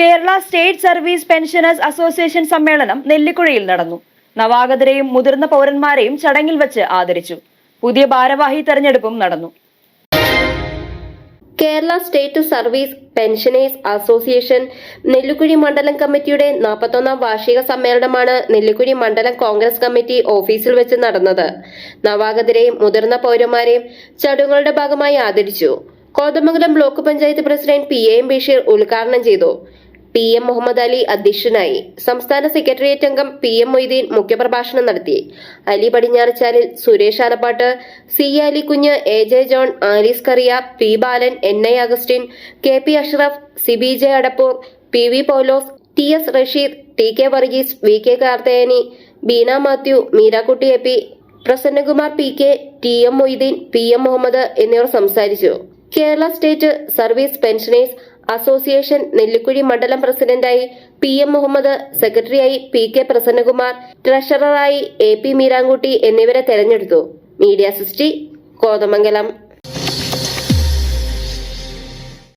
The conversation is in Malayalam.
Kerala state service pensioners association സമ്മേളനം നെല്ലിക്കുഴയിൽ നടന്നു. നവാഗതരെയും മുതിർന്ന പൗരന്മാരെയും ചടങ്ങിൽ വെച്ച് ആദരിച്ചു. പുതിയ ഭാരവാഹി തെരഞ്ഞെടുപ്പും നടന്നു. Kerala state service pensioners association Nellikuzhi മണ്ഡലം കമ്മിറ്റിയുടെ നാൽപ്പത്തൊന്നാം വാർഷിക സമ്മേളനമാണ് നെല്ലിക്കുഴി മണ്ഡലം കോൺഗ്രസ് കമ്മിറ്റി ഓഫീസിൽ വെച്ച് നടന്നത്. നവാഗതരെയും മുതിർന്ന പൗരന്മാരെയും ചടങ്ങുകളുടെ ഭാഗമായി ആദരിച്ചു. Kothamangalam block panchayat president P A Basheer ഉദ്ഘാടനം ചെയ്തു. പി എം മുഹമ്മദ് അലി അധ്യക്ഷനായി സംസ്ഥാന സെക്രട്ടേറിയറ്റ് അംഗം പി എം മൊയ്തീൻ മുഖ്യപ്രഭാഷണം നടത്തി. Ali Padinjarachalil Suresh Alappatt C Ali Kunju A J John Alice Kariya P Balan N I Augustine K P Ashraf Sibi J Adappur P V Polose T S Rasheed T K Varghese V K Karthiyani Beena Mathew Meerakutty A P Prasannakumar P K T M Moideen P M Muhammad എന്നിവർ സംസാരിച്ചു. Kerala state service pensioners association Nellikuzhi മണ്ഡലം പ്രസിഡന്റായി പി എം മുഹമ്മദ് സെക്രട്ടറിയായി P K Prasannakumar ട്രഷററായി A P Meerankutty എന്നിവരെ തെരഞ്ഞെടുത്തു. മീഡിയ സിസ്റ്റി കോതമംഗലം.